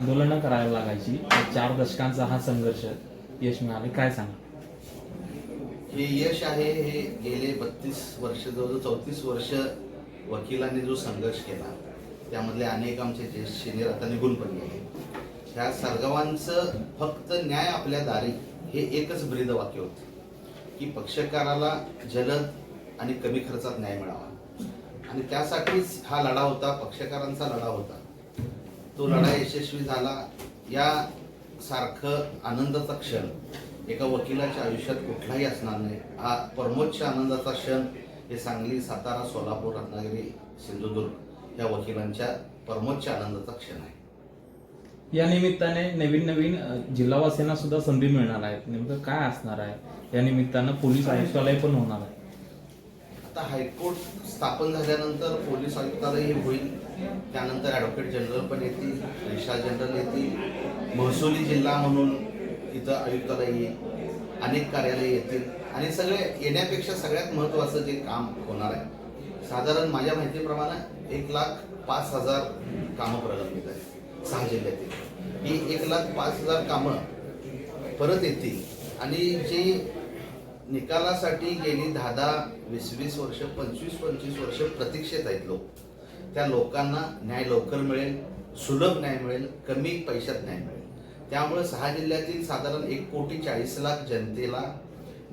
आंदोलनं करायला लागायची. चार दशकांचा हा संघर्ष. यश मिळाले. काय सांगा? हे यश आहे हे गेले बत्तीस वर्ष जवळजवळ चौतीस वर्ष वकिलांनी जो संघर्ष केला त्यामधले अनेक आमचे ज्येष्ठ सिनियर आता निघून पण गेले ह्या सर्गावांचं फक्त न्याय आपल्या दारी हे एकच ब्रीद वाक्य होतं की पक्षकाराला जलद आणि कमी खर्चात न्याय मिळावा. आणि त्यासाठीच हा लढा होता पक्षकारांचा लढा होता. तो लढा यशस्वी झाला. या सारखं आनंदाचा क्षण एका वकिलाच्या आयुष्यात कुठलाही असणार नाही. हा परमोच्च आनंदाचा क्षण हे सांगली सातारा सोलापूर रत्नागिरी सिंधुदुर्ग या वकिलांच्या परमोच्च आनंदाचा क्षण आहे. या निमित्ताने नवीन नवीन जिल्हावासींना सुद्धा संधी मिळणार आहे. नेमकं काय असणार आहे? या निमित्तानं पोलीस आयुक्तालय पण होणार आहे. आता हायकोर्ट स्थापन झाल्यानंतर पोलीस आयुक्तालयही होईल. त्यानंतर ॲडव्होकेट जनरल पण येतील रजिस्ट्रार जनरल येतील महसुली जिल्हा म्हणून इथं आयुक्तालय येईल अनेक कार्यालय येतील. आणि सगळे येण्यापेक्षा सगळ्यात महत्त्वाचं जे काम होणार आहे साधारण माझ्या माहितीप्रमाणे एक लाख पाच हजार कामं प्रलंबित आहेत सहा जिल्ह्यातील. ही एक लाख पाच हजार कामं परत येतील. आणि जे निकालासाठी गेली दहा दहा वीस वीस वर्ष पंचवीस पंचवीस वर्ष प्रतीक्षेत आहेत लोक. त्या लोकांना न्याय लवकर मिळेल सुलभ न्याय मिळेल कमी पैशात न्याय मिळेल. त्यामुळे सहा जिल्ह्यातील साधारण एक कोटी चाळीस लाख जनतेला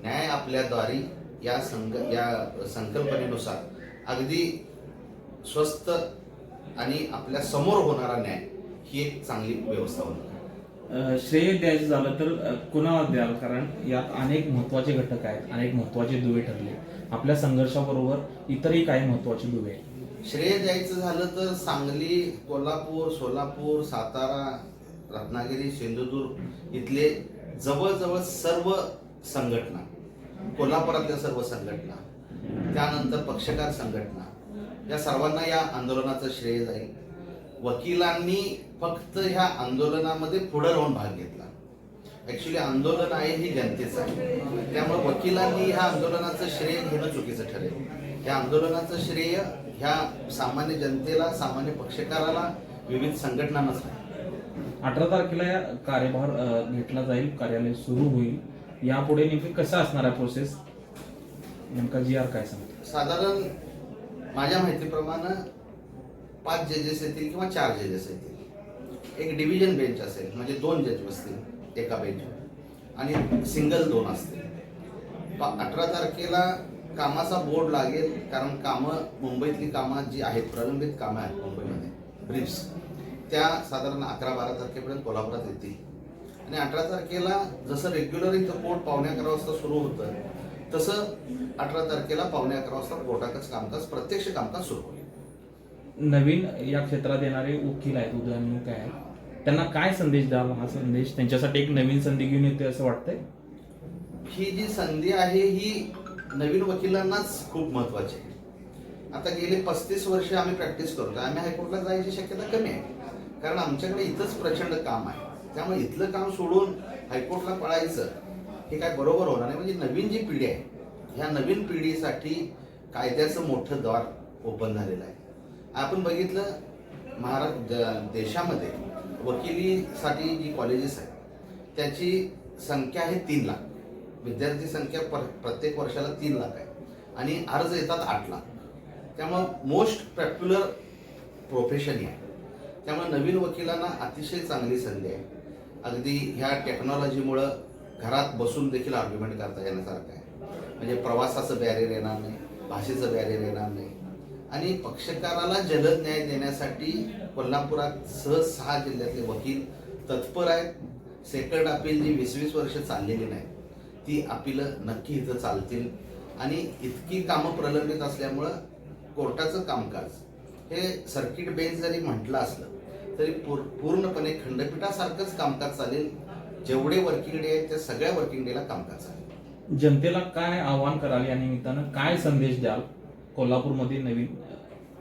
न्याय आपल्याद्वारे या संक या संकल्पनेनुसार अगदी स्वस्त आणि आपल्यासमोर होणारा न्याय ही एक चांगली व्यवस्था होणार. श्रेय द्यायचं झालं तर कुणावर कुणाला द्याल कारण यात अनेक महत्त्वाचे घटक आहेत अनेक महत्त्वाचे दुवे ठरले. आपल्या संघर्षाबरोबर इतरही काही महत्त्वाचे दुवे आहेत. श्रेय द्यायचं झालं तर सांगली कोल्हापूर सोलापूर सातारा रत्नागिरी सिंधुदुर्ग इथले जवळजवळ सर्व संघटना कोल्हापुरातल्या सर्व संघटना त्यानंतर पक्षकार संघटना या सर्वांना या आंदोलनाचं श्रेय जाईल. वकिलांनी फक्त ह्या आंदोलनामध्ये पुढे राहून भाग घेतला. ऍक्च्युली आंदोलन आहे ही जनतेचं आहे. त्यामुळे वकिलांनी ह्या आंदोलनाचं श्रेय घेणं चुकीचं ठरेल. या आंदोलनाचं श्रेय ह्या सामान्य जनतेला सामान्य पक्षकाराला विविध संघटनांनाच नाही. अठरा तारखेला या कार्यभार घेतला जाईल कार्यालय सुरू होईल. यापुढे नेमकी कसं असणार आहे प्रोसेस नेमका जी आर काय सांगतो? साधारण माझ्या माहितीप्रमाणे पाच जजेस येतील किंवा चार जजेस येतील. एक डिव्हिजन बेंच असेल म्हणजे दोन जज बसतील एका बेंचवर आणि सिंगल दोन असतील. अठरा तारखेला कामाचा बोर्ड लागेल कारण कामं मुंबईतली कामं जी आहेत प्रलंबित कामं आहेत मुंबईमध्ये ब्रीफ्स त्या साधारण अकरा बारा तारखेपर्यंत कोल्हापुरात येतील. आणि अठरा तारखेला जसं रेग्युलर इथं कोर्ट पावणे अकरा वाजता सुरू होतं तसं अठरा तारखेला पावणे अकरा वाजता कोर्टाकच कामकाज प्रत्यक्ष कामकाज सुरू होईल. नवीन या क्षेत्रात येणारे वकील आहेत उदयोन्मुख आहेत त्यांना काय संदेश द्यावा हा संदेश? त्यांच्यासाठी एक नवीन संधी घेऊन येते असं वाटतंय? ही जी संधी आहे ही नवीन वकिलांनाच खूप महत्वाची आहे. आता गेले पस्तीस वर्ष आम्ही प्रॅक्टिस करतो आम्ही हायकोर्टला जायची शक्यता कमी आहे. कारण आमच्याकडे इथंच प्रचंड काम आहे. त्यामुळे इथलं काम सोडून हायकोर्टला पळायचं हे काय बरोबर होणार नाही. म्हणजे नवीन जी पिढी आहे ह्या नवीन पिढीसाठी कायद्याचं मोठं द्वार ओपन झालेलं आहे. आपण बघितलं महाराष्ट्र देशामध्ये वकिलीसाठी जी कॉलेजेस आहेत त्याची संख्या आहे तीन लाख. विद्यार्थी संख्या पर प्रत्येक वर्षाला तीन लाख आहे. आणि अर्ज येतात आठ लाख. त्यामुळं मोस्ट पॉप्युलर प्रोफेशन हे आहे. त्यामुळे नवीन वकिलांना अतिशय चांगली संधी आहे. अगदी ह्या टेक्नॉलॉजीमुळं घरात बसून देखील आर्ग्युमेंट करता येण्यासारखं आहे. म्हणजे प्रवासाचं बॅरियर येणार नाही भाषेचं बॅरियर येणार नाही. आणि पक्षकाराला जलद न्याय देण्यासाठी कोल्हापुरात सहज सहा जिल्ह्यातले वकील तत्पर आहेत. सेकंड अपील जी वीस वीस वर्ष चाललेली नाही ती अपिलं नक्की इथं चालतील. आणि इतकी कामं प्रलंबित असल्यामुळं कोर्टाचं कामकाज हे सर्किट बेंच जरी म्हटलं असलं तरी पूर पूर्णपणे खंडपीठासारखंच कामकाज चालेल. जेवढे वर्किंग डे आहेत त्या सगळ्या वर्किंग डेला कामकाज चालेल. जनतेला काय आव्हान कराल या निमित्तानं? काय संदेश द्याल? कोल्हापूरमध्ये नवीन?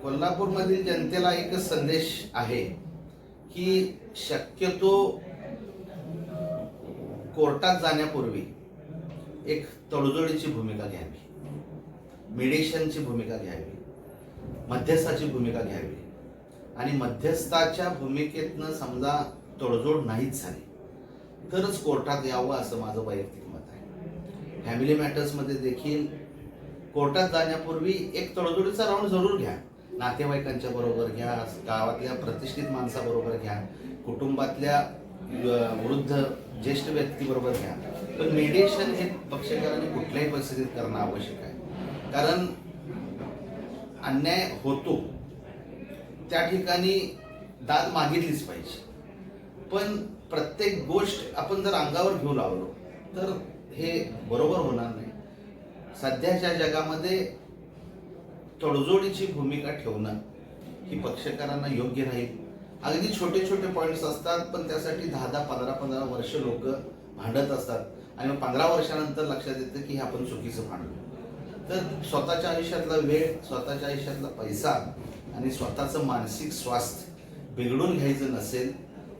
कोल्हापूरमधील जनतेला एकच संदेश आहे की शक्यतो कोर्टात जाण्यापूर्वी एक तडजोडीची भूमिका घ्यावी मेडिशनची भूमिका घ्यावी मध्यस्थाची भूमिका घ्यावी. आणि मध्यस्थाच्या भूमिकेतनं समजा तडजोड नाहीच झाली तरच कोर्टात यावं असं माझं वैयक्तिक मत आहे. फॅमिली मॅटर्समध्ये देखील कोर्टात जाण्यापूर्वी एक तडजोडीचा राऊंड जरूर घ्या. नातेवाईकांच्या बरोबर घ्या गावातल्या प्रतिष्ठित माणसाबरोबर घ्या कुटुंबातल्या वृद्ध ज्येष्ठ व्यक्तीबरोबर घ्या. पण मेडिएशन हे पक्षकाराने कुठल्याही परिस्थितीत करणं आवश्यक आहे. कारण अन्याय होतो. त्या ठिकाणी दाद मागितलीच पाहिजे. पण प्रत्येक गोष्ट आपण जर अंगावर घेऊ लावलो तर हे बरोबर होणार नाही. सध्याच्या जगामध्ये तडजोडीची भूमिका ठेवणं ही पक्षकारांना योग्य राहील अगदी छोटे छोटे पॉईंट्स असतात पण त्यासाठी दहा दहा पंधरा पंधरा वर्ष लोक भांडत असतात. आणि मग पंधरा वर्षानंतर लक्षात येतं की हे आपण चुकीचं भांडलो. तर स्वतःच्या आयुष्यातला वेळ स्वतःच्या आयुष्यातला पैसा आणि स्वतःचं मानसिक स्वास्थ्य बिघडून घ्यायचं नसेल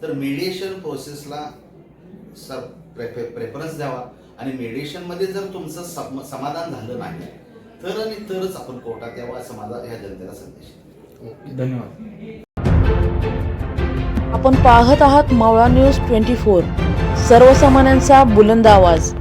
तर मीडिएशन प्रोसेसला सर प्रेफे प्रेफरन्स द्यावा. आणि मेडिएशनमध्ये जर तुमचं सम समाधान झालं नाही तर आणि तरच आपण कोर्टात यावं असं माझा ह्या जनतेला संदेश धन्यवाद. आपण पाहत आहात मावळा न्यूज ट्वेंटी फोर. सर्वसामान्यांचा बुलंद आवाज.